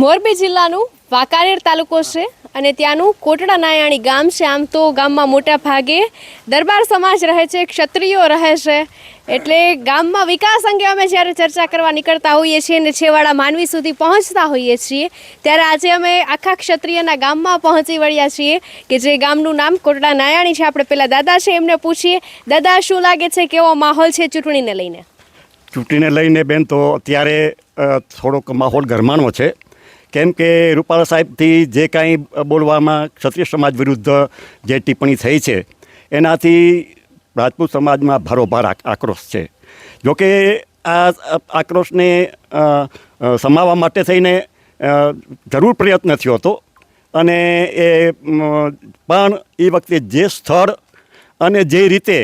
મોરબી જિલ્લાનું વાંકાનેર તાલુકો છે અને ત્યાંનું કોટડા નાયાણી ગામ છે. આમ તો ગામમાં મોટા ભાગે દરબાર સમાજ રહે છે, ક્ષત્રિયો રહે છે. એટલે ગામમાં વિકાસ અંગે અમે જ્યારે ચર્ચા કરવા નીકળતા હોઈએ છીએ અને છેવાડા માનવી સુધી પહોંચતા હોઈએ છીએ, ત્યારે આજે અમે આખા ક્ષત્રિયના ગામમાં પહોંચી વળ્યા છીએ કે જે ગામનું નામ કોટડા નાયાણી છે. આપણે પેલા દાદા છે એમને પૂછીએ, દાદા, શું લાગે છે? કેવો માહોલ છે ચૂંટણીને લઈને? ચૂંટણીને લઈને બેન તો અત્યારે થોડોક માહોલ ગરમાનો છે. કેમ કે રૂપાલા સાહેબથી જે કાંઈ બોલવામાં ક્ષત્રિય સમાજ વિરુદ્ધ જે ટિપ્પણી થઈ છે, એનાથી રાજપૂત સમાજમાં ભારોભાર આક્રોશ છે. જોકે આ આક્રોશને સમાવવા માટે થઈને જરૂર પ્રયત્ન થયો હતો અને એ પણ એ વખતે જે સ્થળ અને જે રીતે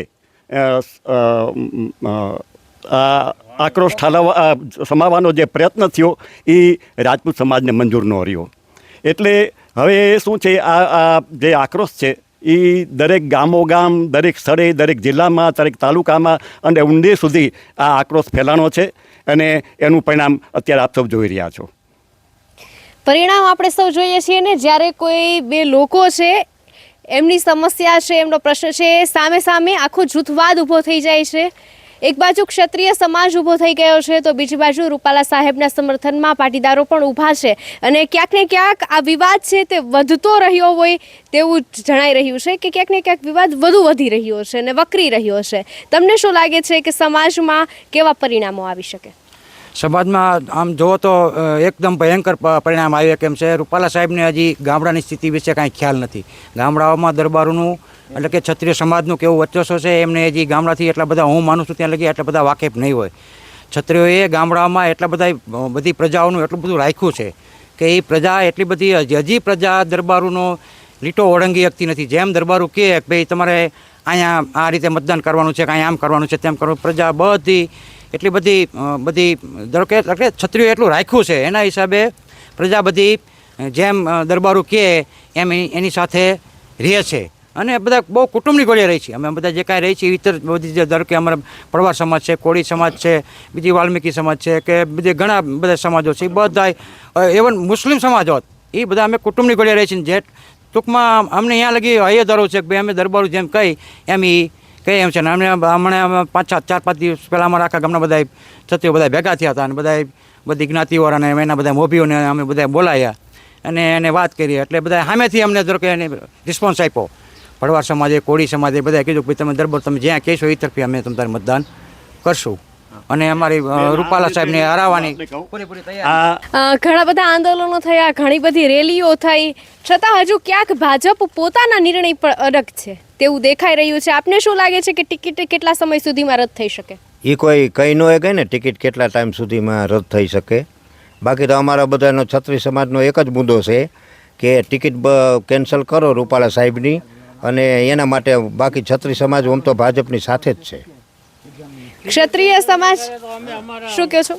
આ આક્રોશ ઠાલવવા આ સમાવવાનો જે પ્રયત્ન થયો, એ રાજપૂત સમાજને મંજૂર ન રહ્યો. એટલે હવે શું છે, આ આ જે આક્રોશ છે, એ દરેક ગામો ગામ, દરેક સ્થળે, દરેક જિલ્લામાં, દરેક તાલુકામાં અને ઊંડે સુધી આ આક્રોશ ફેલાણો છે અને એનું પરિણામ અત્યારે આપ સૌ જોઈ રહ્યા છો. પરિણામ આપણે સૌ જોઈએ છીએ ને, જ્યારે કોઈ બે લોકો છે, એમની સમસ્યા છે, એમનો પ્રશ્ન છે સામે સામે આખો જૂથવાદ ઊભો થઈ જાય છે. એક બાજુ ક્ષત્રિય સમાજ ઊભો થઈ ગયો છે, તો બીજી બાજુ રૂપાલા સાહેબના સમર્થનમાં પાટીદારો પણ ઊભા છે. અને ક્યાંક ને ક્યાંક આ વિવાદ છે તે વધતો રહ્યો હોય તેવું જણાઈ રહ્યું છે કે ક્યાંક ને ક્યાંક વિવાદ વધુ વધી રહ્યો છે અને વકરી રહ્યો છે. તમને શું લાગે છે કે સમાજમાં કેવા પરિણામો આવી શકે? સમાજમાં આમ જુઓ તો એકદમ ભયંકર પરિણામ આવ્યું કેમ છે. રૂપાલા સાહેબને હજી ગામડાની સ્થિતિ વિશે કાંઈ ખ્યાલ નથી. ગામડાઓમાં દરબારોનું એટલે કે ક્ષત્રિય સમાજનું કેવું વર્ચસ્વ છે, એમને હજી ગામડાથી એટલા બધા, હું માનું છું ત્યાં લગી એટલા બધા વાકેફ નહીં હોય. ક્ષત્રિયોએ ગામડાઓમાં એટલા બધા બધી પ્રજાઓનું એટલું બધું રાખ્યું છે કે એ પ્રજા એટલી બધી, હજી- પ્રજા દરબારોનો લીટો ઓળંગી શકતી નથી. જેમ દરબારો કહે કે ભાઈ તમારે અહીંયા આ રીતે મતદાન કરવાનું છે કે અહીંયા આમ કરવાનું છે, તેમ કરવાનું. પ્રજા બધી, એટલી બધી બધી, ધારો કે ક્ષત્રિયો એટલું રાખ્યું છે. એના હિસાબે પ્રજા બધી, જેમ દરબારો કહે એમ એની સાથે રહે છે. અને બધા બહુ કુટુંબની ગોળીએ રહી છીએ અમે બધા જે કાંઈ રહી છીએ ઇતર બધી જે ધારો કે અમારા પડવાર સમાજ છે, કોળી સમાજ છે, બીજી વાલ્મીકી સમાજ છે, કે બીજે ઘણા બધા સમાજો છે, એ બધા એવન મુસ્લિમ સમાજ હોત એ બધા અમે કુટુંબની ગોળીએ રહી છીએ જે ટૂંકમાં અમને અહીંયા લગી હૈયાધારો છે કે ભાઈ અમે દરબારો જેમ કહી એમ એ કહે એમ છે. ને અમને હમણાં પાંચ સાત, ચાર, પાંચ દિવસ પહેલાં અમારા આખા ગામના બધા છત્રીઓ બધા ભેગા થયા હતા. અને બધા બધી જ્ઞાતિવાળાને એના બધા મોભીઓને અમે બધા બોલાયા અને એને વાત કરી. એટલે બધા સામેથી અમને ધારો કે એને રિસ્પોન્સ આપ્યો. ભડવાર સમાજે કોળી સમાજે બધા કીધું કે તમે દરબાર તમે જ્યાં કહેશો એ તરફી અમે તમારે મતદાન કરશું. અને અમારી રૂપાલા સાહેબને હરાવવાની ઘણા બધા આંદોલનો થયા ઘણી બધી રેલીઓ થઈ. છતાં હજુ ક્યાંક ભાજપ પોતાના નિર્ણય પર અડગ છે તેવું દેખાઈ રહ્યું છે. આપને શું લાગે છે કે ટિકિટ કેટલા સમય સુધીમાં રદ થઈ શકે? એ કોઈ કહી ન કહે ને ટિકિટ કેટલા ટાઈમ સુધીમાં રદ થઈ શકે? બાકી તો અમારા બધાનો છત્રી સમાજનો એક જ મુદ્દો છે કે ટિકિટ બ- કેન્સલ કરો રૂપાલા સાહેબની. અને એના માટે બાકી છત્રી સમાજ આમ તો ભાજપની સાથે જ છે. ક્ષત્રિય સમાજ? શું કહો છો?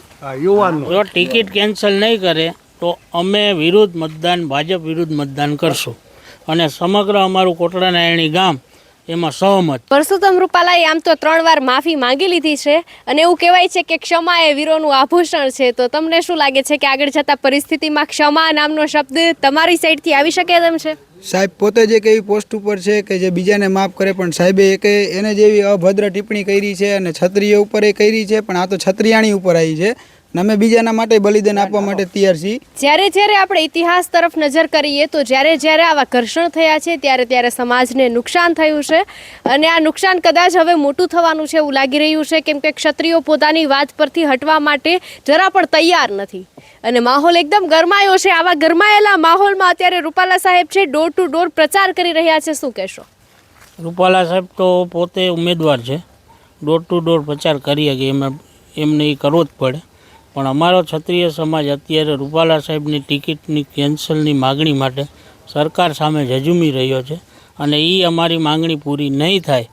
જો ટિકિટ કેન્સલ નહીં કરે તો અમે વિરુદ્ધ મતદાન ભાજપ વિરુદ્ધ મતદાન કરશું. અને સમગ્ર અમારું કોટડા નારાયણી ગામ એમાં સહમત. પરસોત્તમ રૂપાલાએ આમ તો ત્રણ વાર માફી માંગી લીધી છે અને એવું કહેવાય છે કે ક્ષમા એ વીરોનું આભૂષણ છે. તો તમને શું લાગે છે કે આગળ જતા પરિસ્થિતિમાં ક્ષમા નામનો શબ્દ તમારી સાઈડથી આવી શકે તેમ છે? સાહેબ, પોતે જે એક એવી પોસ્ટ ઉપર છે કે જે બીજાને માફ કરે, પણ સાહેબે એક એને જેવી અભદ્ર ટિપ્પણી કરી છે અને છત્રીઓ ઉપર એ કરી છે, પણ આ તો છત્રિયાણી ઉપર આવી છે. અમે બીજાના માટે બલિદાન આપવા માટે તૈયાર છીએ. જ્યારે જ્યારે આપણે ઇતિહાસ તરફ નજર કરીએ તો જ્યારે જ્યારે આવા ઘર્ષણ થયા છે ત્યારે ત્યારે સમાજને નુકસાન થયું છે. અને આ નુકસાન કદાચ હવે મોટું થવાનું છે એવું લાગી રહ્યું છે કેમ કે ક્ષત્રિયો પોતાની વાત પરથી હટવા માટે જરા પણ તૈયાર નથી. અને માહોલ એકદમ ગરમાયો છે. આવા ગરમાયેલા માહોલમાં અત્યારે રૂપાલા સાહેબ છે ડોર ટુ ડોર પ્રચાર કરી રહ્યા છે. શું કહેશો? રૂપાલા સાહેબ તો પોતે ઉમેદવાર છે. ડોર ટુ ડોર પ્રચાર કરીએ કે એમાં એમને એ કરવો જ પડે. પણ અમારો ક્ષત્રિય સમાજ અત્યારે રૂપાલા સાહેબની ટિકિટની કેન્સલની માગણી માટે સરકાર સામે ઝઝુમી રહ્યો છે અને એ અમારી માગણી પૂરી નહીં થાય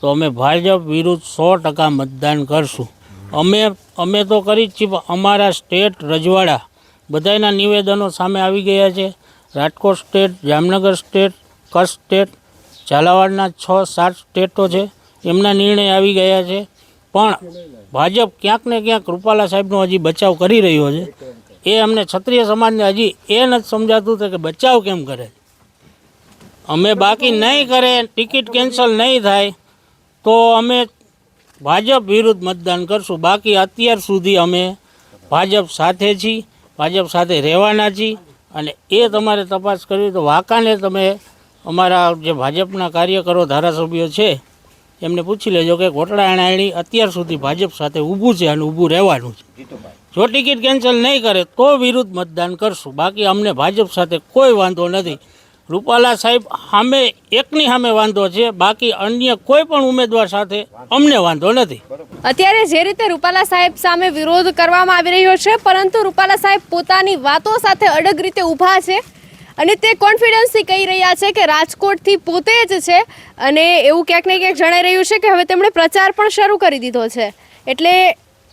તો અમે ભાજપ વિરુદ્ધ સો ટકા મતદાન કરશું. અમે અમે તો કરી જ છીએ અમારા સ્ટેટ રજવાડા બધાના નિવેદનો સામે આવી ગયા છે. Rajkot state, Jamnagar state, Kutch state, ઝાલાવાડના છ, સાત સ્ટેટો છે. એમના નિર્ણય આવી ગયા છે. પણ ભાજપ ક્યાંક ને ક્યાંક રૂપાલા સાહેબનો હજી બચાવ કરી રહ્યો છે. એ અમને ક્ષત્રિય સમાજને હજી એ નથી સમજાતું કે બચાવ કેમ કરે? અમે બાકી નહીં કરે, ટિકિટ કેન્સલ નહીં થાય, તો અમે ભાજપ વિરુદ્ધ મતદાન કરશું. બાકી અત્યાર સુધી અમે ભાજપ સાથે છીએ, ભાજપ સાથે રહેવાના છીએ અને એ તમારે તપાસ કરવી તો વાંકાને તમે અમારા જે ભાજપના કાર્યકરો, ધારાસભ્યો છે એમને પૂછી લેજો કે કોટડા એણી અત્યાર સુધી ભાજપ સાથે ઊભું છે અને ઊભું રહેવાનું છે. જો ટિકિટ કેન્સલ નહીં કરે તો વિરુદ્ધ મતદાન કરશું. બાકી અમને ભાજપ સાથે કોઈ વાંધો નથી. રૂપાલા સાહેબ સામે એકની સામે વાંધો છે. બાકી અન્ય કોઈ પણ ઉમેદવાર સાથે અમને વાંધો નથી. અત્યારે જે રીતે રૂપાલા સાહેબ સામે વિરોધ કરવામાં આવી રહ્યો છે, પરંતુ રૂપાલા સાહેબ પોતાની વાતો સાથે અડગ રીતે ઊભા છે. અને તે કોન્ફિડન્સથી કહી રહ્યા છે કે રાજકોટથી પોતે જ છે અને એવું ક્યાંક ને ક્યાંક જણાઈ રહ્યું છે કે હવે તેમણે પ્રચાર પણ શરૂ કરી દીધો છે. એટલે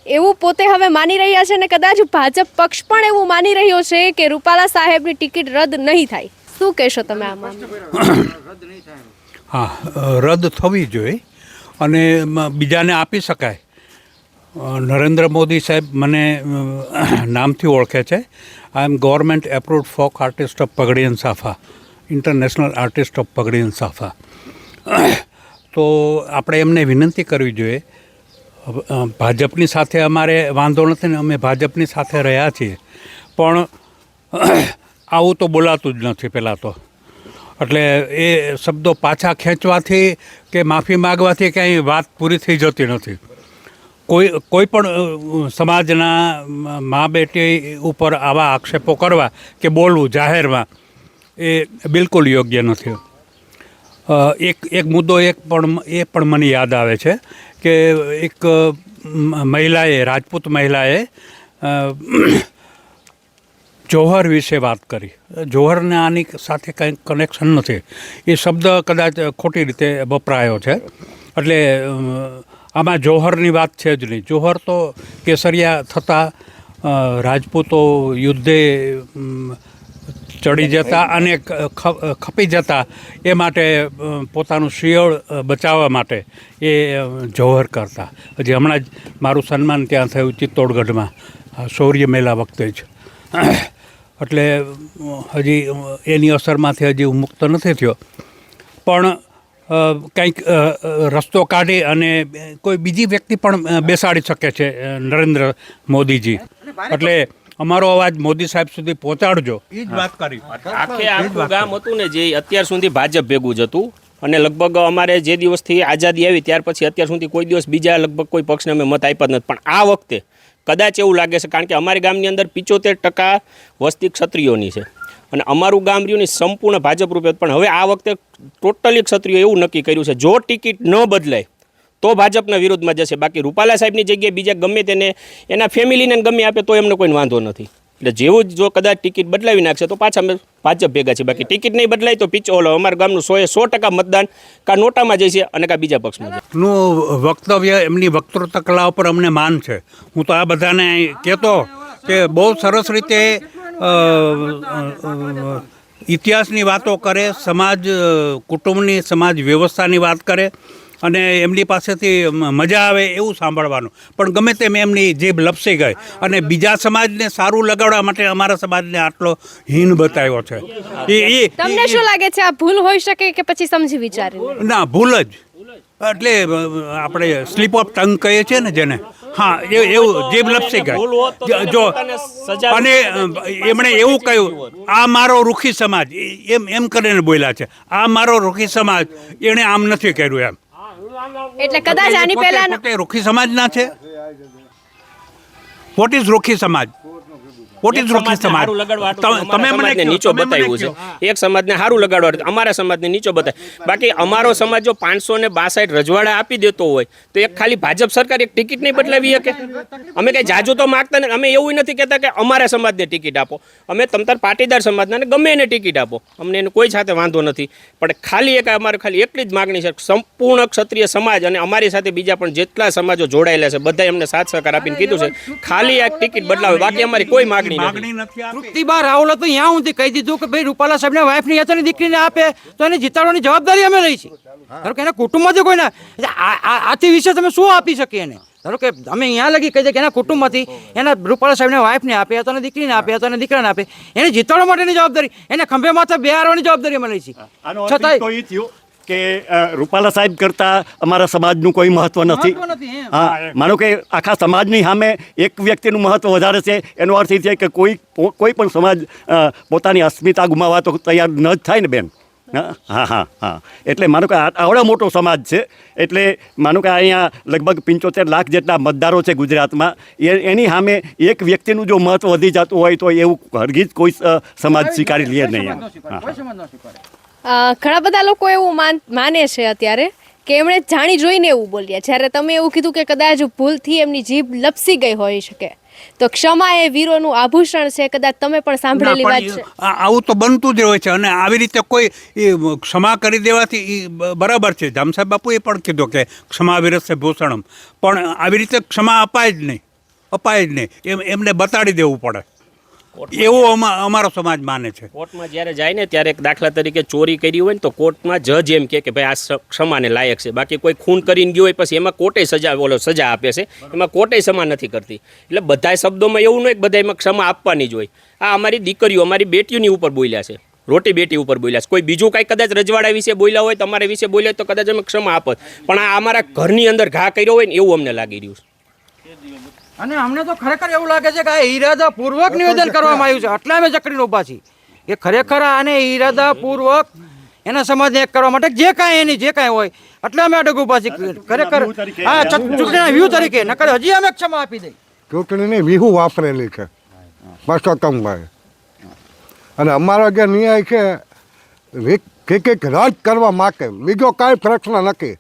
એવું પોતે હવે માની રહ્યા છે અને કદાચ ભાજપ પક્ષ પણ એવું માની રહ્યો છે કે રૂપાલા સાહેબની ટિકિટ રદ નહીં થાય. શું કહેશો તમે આમાં? હા, રદ થવી જોઈએ અને બીજાને આપી શકાય. નરેન્દ્ર મોદી સાહેબ મને નામથી ઓળખે છે. I am government approved folk artist of and safa international artist of and safa તો આપણે એમને વિનંતી કરવી જોઈએ. ભાજપની સાથે અમારે વાંધો નથી ને અમે ભાજપની સાથે રહ્યા છીએ. પણ આવું તો બોલાતું જ નથી પહેલાં તો. એટલે એ શબ્દો પાછા ખેંચવાથી કે માફી માગવાથી કંઈ વાત પૂરી થઈ જતી નથી. કોઈ કોઈ પણ સમાજના મા બેટી ઉપર આવા આક્ષેપો કરવા કે બોલવું જાહેરમાં, એ બિલકુલ યોગ્ય નથી. એક એક મુદ્દો એક પણ એ પણ મને યાદ આવે છે કે એક મહિલાએ, રાજપૂત મહિલાએ જોહર વિશે વાત કરી. જોહરને આની સાથે કંઈ કનેક્શન નથી. એ શબ્દ કદાચ ખોટી રીતે વપરાયો છે. એટલે આમાં જોહરની વાત છે જ નહીં. જોહર તો કેસરિયા થતાં રાજપૂતો યુદ્ધે ચડી જતા અને ખપી જતા એ માટે પોતાનું શિયળ બચાવવા માટે એ જોહર કરતા. હજી હમણાં જ મારું સન્માન ત્યાં થયું ચિત્તોડગઢમાં. શૌર્ય મેળા વખતે જ. એટલે હજી એની અસરમાંથી હજી હું મુક્ત નથી થયો. પણ કંઈક રસ્તો કાઢી અને કોઈ બીજી વ્યક્તિ પણ બેસાડી શકે છે નરેન્દ્ર મોદીજી. એટલે અમારો અવાજ મોદી સાહેબ સુધી પહોંચાડજો. એ જ વાત કરી. આખે આખું ગામ હતું ને જે અત્યાર સુધી ભાજપ ભેગું જ હતું. અને લગભગ અમારે જે દિવસથી આઝાદી આવી ત્યાર પછી અત્યાર સુધી કોઈ દિવસ બીજા લગભગ કોઈ પક્ષને અમે મત આપ્યા જ નથી. પણ આ વખતે કદાચ એવું લાગે છે કારણ કે અમારી ગામની અંદર પિચોતેર ટકા વસ્તી ક્ષત્રિયોની છે. અને અમારું ગામ રહ્યું ને સંપૂર્ણ ભાજપ રૂપે પણ હવે આ વખતે ટોટલી ક્ષત્રિયો એવું નક્કી કર્યું છે, જો ટિકિટ ન બદલાય, તો ભાજપના વિરોધમાં જશે. બાકી રૂપાલા સાહેબની જગ્યાએ બીજા ગમે તેને, એના ફેમિલીને ગમે આપે તો એમને કોઈ વાંધો નથી. એટલે જેવું જ જો કદાચ ટિકિટ બદલાવી નાખશે, તો પાછા અમે ભાજપ ભેગા છે બાકી ટિકિટ નહીં બદલાય તો પીછો ઓલો અમારા ગામનું સો સો ટકા મતદાન કા નોટામાં જશે અને કા બીજા પક્ષમાં જશે નું વક્તવ્ય એમની વક્તૃત્વ કલા ઉપર અમને માન છે. હું તો આ બધાને કહેતો કે બહુ સરસ રીતે ઇતિહાસની વાતો કરે સમાજ કુટુંબની સમાજ વ્યવસ્થાની વાત કરે અને એમની પાસેથી મજા આવે એવું સાંભળવાનું. પણ ગમે તેમ એમની જીભ લપસી ગઈ અને બીજા સમાજને સારું લગાડવા માટે અમારા સમાજને આટલો હીન બતાવ્યો છે. એ તમને શું લાગે છે આ ભૂલ હોઈ શકે કે પછી સમજી વિચારી ના ભૂલ જ. એટલે આપણે સ્લીપ ઓફ ટંગ કહીએ છીએ ને જેને. હા એ એવું જીભ લપસી ગઈ. જો અને એમણે એવું કહ્યું આ મારો રૂખી સમાજ. એમ એમ કરીને બોલ્યા છે. આ મારો રૂખી સમાજ. એણે આમ નથી કર્યું એમ. એટલે કદાચ આની પહેલા રૂખી સમાજ સમાજના છે? વોટ ઇઝ રૂખી સમાજ? વોટ ઇઝ સમાજ. તમે મને નીચો બતાવ્યું છે. એક સમાજને સારું લગાડવા અમારા સમાજને નીચો બતાવે બાકી અમારો સમાજ જો પાંચસો ને બાસઠ રજવાડા આપી દેતો હોય તો એક ખાલી ભાજપ સરકાર એક ટિકિટ નહીં બદલાવી શકે? અમે કઈ જાજુ તો માગતા નથી. અમે એવું નથી કહેતા કે અમારા સમાજને ટિકિટ આપો. અમે તમતર પાટીદાર સમાજના ને ગમે એને ટિકિટ આપો. અમને એને કોઈ સાથે વાંધો નથી. પણ ખાલી એક અમારે ખાલી એટલી જ માગણી છે સંપૂર્ણ ક્ષત્રિય સમાજ અને અમારી સાથે બીજા પણ જેટલા સમાજો જોડાયેલા છે બધા એમને સાથ સહકાર આપીને કીધું છે. ખાલી એક ટિકિટ બદલાવે. બાકી અમારી કોઈ માગણી માગણી નથી તૃપ્તિબા રાવલે તો અહીંયા સુધી કહી દીધું કે ભાઈ રૂપાલા સાહેબને વાઈફની યાત્રાની દીકરીને આપે તો એને જીતાડવાની જવાબદારી અમે લઈ છીએ. ધારો કે એના કુટુંબમાંથી કોઈ ના આથી વિશે તમે શું આપી શકીએ એને? ધારો કે અમે અહીંયા લગી કહી દઈએ કે એના કુટુંબમાંથી એના રૂપાલા સાહેબને વાઈફને આપે તો એને દીકરીને આપે તો એને દીકરાને આપે. એને જીતાડવા માટેની જવાબદારી એને ખંભે માથે બેહારવાની જવાબદારી અમે લઈ છીએ. છતાંય કે રૂપાલા સાહેબ કરતાં અમારા સમાજનું કોઈ મહત્વ નથી. હા માનો કે આખા સમાજની સામે એક વ્યક્તિનું મહત્વ વધારે છે એનો અર્થ એ છે કે કોઈ કોઈ પણ સમાજ પોતાની અસ્મિતા ગુમાવવા તો તૈયાર ન જ થાય ને બેન. હા હા હા હા. એટલે માનો કે આવડો મોટો સમાજ છે એટલે માનો કે અહીંયા લગભગ પંચોતેર લાખ જેટલા મતદારો છે ગુજરાતમાં એ એની સામે એક વ્યક્તિનું જો મહત્વ વધી જતું હોય તો એવું હરગીજ કોઈ સમાજ સ્વીકારી લે નહીં. હા ઘણા બધા લોકો એવું માન છે અત્યારે કે એમણે જાણી જોઈને એવું બોલ્યા. જ્યારે તમે એવું કીધું કે કદાચ ભૂલથી એમની જીભ લપસી ગઈ હોઈ શકે તો ક્ષમા એ વીરોનું આભૂષણ છે કદાચ તમે પણ સાંભળેલી વાત છે. આવું તો બનતું જ હોય છે અને આવી રીતે કોઈ ક્ષમા કરી દેવાથી બરાબર છે. જામસાહેબ બાપુએ પણ કીધું કે ક્ષમા વિરસે ભૂષણમ. પણ આવી રીતે ક્ષમા અપાય જ નહીં અપાય જ નહીં. એમ એમને બતાડી દેવું પડે. એવું અમા- અમારો સમાજ માને છે. કોર્ટમાં જ્યારે જાય ને ત્યારે એક દાખલા તરીકે ચોરી કરી હોય ને તો કોર્ટમાં જજ એમ કે કે ભાઈ આ ક્ષમાને લાયક છે. બાકી કોઈ ખૂન કરીને ગયો હોય પછી એમાં કોર્ટે સજા ઓલો સજા આપે છે. એમાં કોર્ટે ક્ષમા નથી કરતી. એટલે બધા શબ્દોમાં એવું નહીં કે બધા એમાં ક્ષમા આપવાની જ હોય. આ અમારી દીકરીઓ અમારી બેટીઓની ઉપર બોલ્યા છે. રોટી બેટી ઉપર બોલ્યા છે. કોઈ બીજું કાંઈ કદાચ રજવાડા વિશે બોલ્યા હોય તમારા વિશે બોલ્યા તો કદાચ અમે ક્ષમા આપત પણ આ અમારા ઘરની અંદર ઘા કર્યો હોય ને એવું અમને લાગી રહ્યું છે. અને અમને તો ખરેખર એવું લાગે છે કે આ ઈરાદાપૂર્વક નિવેદન કરવામાં આવ્યું છે. એટલે અમે જકડીને ઊભા છીએ. કે ખરેખર આને ઈરાદાપૂર્વક એના સમાજને એક કરવા માટે જે કાંઈ એની જે કાંઈ હોય એટલે અમે અડગ ઊભા છીએ. ખરેખર હા ચૂંટણીના વ્યૂ તરીકે. નકર હજી અમે ક્ષમા આપી દઈ ચૂંટણીની વિહુ વાપરેલી છે પરસોત્તમભાઈ અને અમારો જે ન્યાય છે વી- રાજ રદ કરવા માટે. બીજો કાંઈ પ્રશ્ન નથી.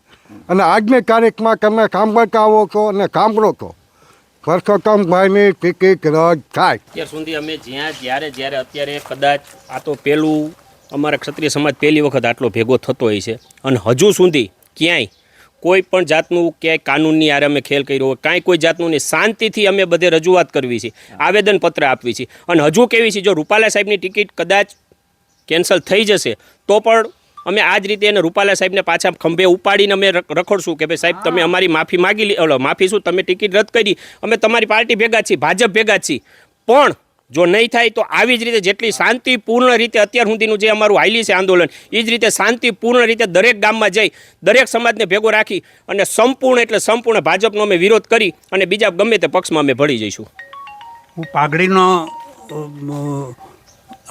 અને આજની તારીખમાં તમે સાંભળતા આવો છો અને સાંભળો છો. પરસોત્તમભાઈની ટિકિટ રદ થાય. અત્યાર સુધી અમે જ્યાં, જ્યારે જ્યારે, અત્યારે કદાચ આ તો પહેલું અમારા ક્ષત્રિય સમાજ પહેલી વખત આટલો ભેગો થતો હોય છે. અને હજુ સુધી ક્યાંય કોઈ પણ જાતનું ક્યાંય કાનૂનની આરે અમે ખેલ કર્યો હોય, કાંઈ કોઈ જાતનું નહીં. શાંતિથી અમે બધે રજૂઆત કરવી છે, આવેદનપત્ર આપવી છે. અને હજુ કેવી છે, જો રૂપાલા સાહેબની ટિકિટ કદાચ કેન્સલ થઈ જશે, તો પણ અમે આ જ રીતે એને રૂપાલા સાહેબને પાછા ખંભે ઉપાડીને અમે રખડશું કે ભાઈ સાહેબ તમે અમારી માફી માગી લી માફી શું? તમે ટિકિટ રદ કરી. અમે તમારી પાર્ટી ભેગા છીએ ભાજપ ભેગા છીએ. પણ જો નહીં થાય તો આવી જ રીતે જેટલી શાંતિપૂર્ણ રીતે અત્યાર સુધીનું જે અમારું હાઈલી છે આંદોલન એ જ રીતે શાંતિપૂર્ણ રીતે દરેક ગામમાં જઈ દરેક સમાજને ભેગો રાખી અને સંપૂર્ણ એટલે સંપૂર્ણ ભાજપનો અમે વિરોધ કરી અને બીજા ગમે તે પક્ષમાં અમે ભળી જઈશું. હું પાઘડીનો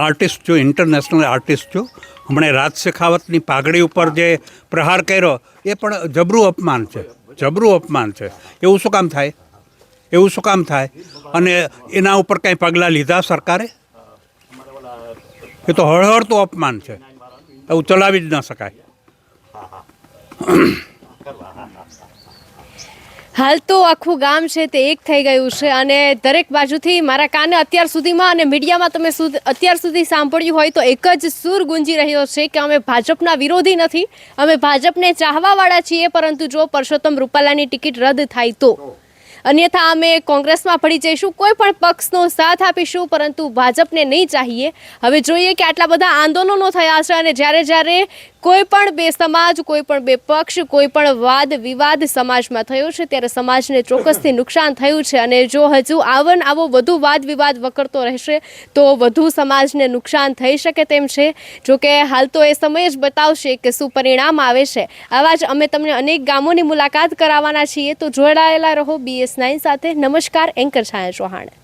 આર્ટિસ્ટ છું ઇન્ટરનેશનલ આર્ટિસ્ટ છું. હમણાં રાજ શેખાવતની પાઘડી ઉપર જે પ્રહાર કર્યો, એ પણ જબરું અપમાન છે, જબરું અપમાન છે. એવું શું કામ થાય? એવું શું કામ થાય? અને એના ઉપર કંઈ પગલાં લીધા સરકારે? એ તો હળહળતું અપમાન છે. એવું ચલાવી જ ન શકાય. હાલ તો આખું ગામ છે તે એક થઈ ગયું છે અને દરેક બાજુથી મારા કાને અત્યાર સુધીમાં અને મીડિયામાં તમે અત્યાર સુધી સાંભળ્યું હોય તો એક જ સૂર ગુંજી રહ્યો છે કે અમે ભાજપના વિરોધી નથી, અમે ભાજપને ચાહવાવાળા છીએ, પરંતુ જો પરસોત્તમ રૂપાલાની ટિકિટ રદ થાય તો. અન્યથા અમે કોંગ્રેસમાં પડી જઈશું, કોઈ પણ પક્ષનો સાથ આપીશું, પરંતુ ભાજપને નહીં ચાહીએ. હવે જોઈએ કે આટલા બધા આંદોલનો થયા છે અને જ્યારે જ્યારે કોઈ પણ બે સમાજ, કોઈ પણ બે પક્ષ, કોઈ પણ વાદ, વિવાદ સમાજમાં થયો છે, ત્યારે સમાજને ચોક્કસથી નુકસાન થયું છે. અને જો હજુ આવન આવો વધુ વાદ, વિવાદ વકરતો રહેશે, તો વધુ સમાજને નુકસાન થઈ શકે તેમ છે. જો કે હાલ તો એ સમય જ બતાવશે કે શું પરિણામ આવે છે. આવા જ અમે તમને અનેક ગામોની મુલાકાત કરાવવાના છીએ. તો જોડાયેલા રહો બીએસ નાઇન સાથે. નમસ્કાર, એન્કર છાયા ચૌહાણ.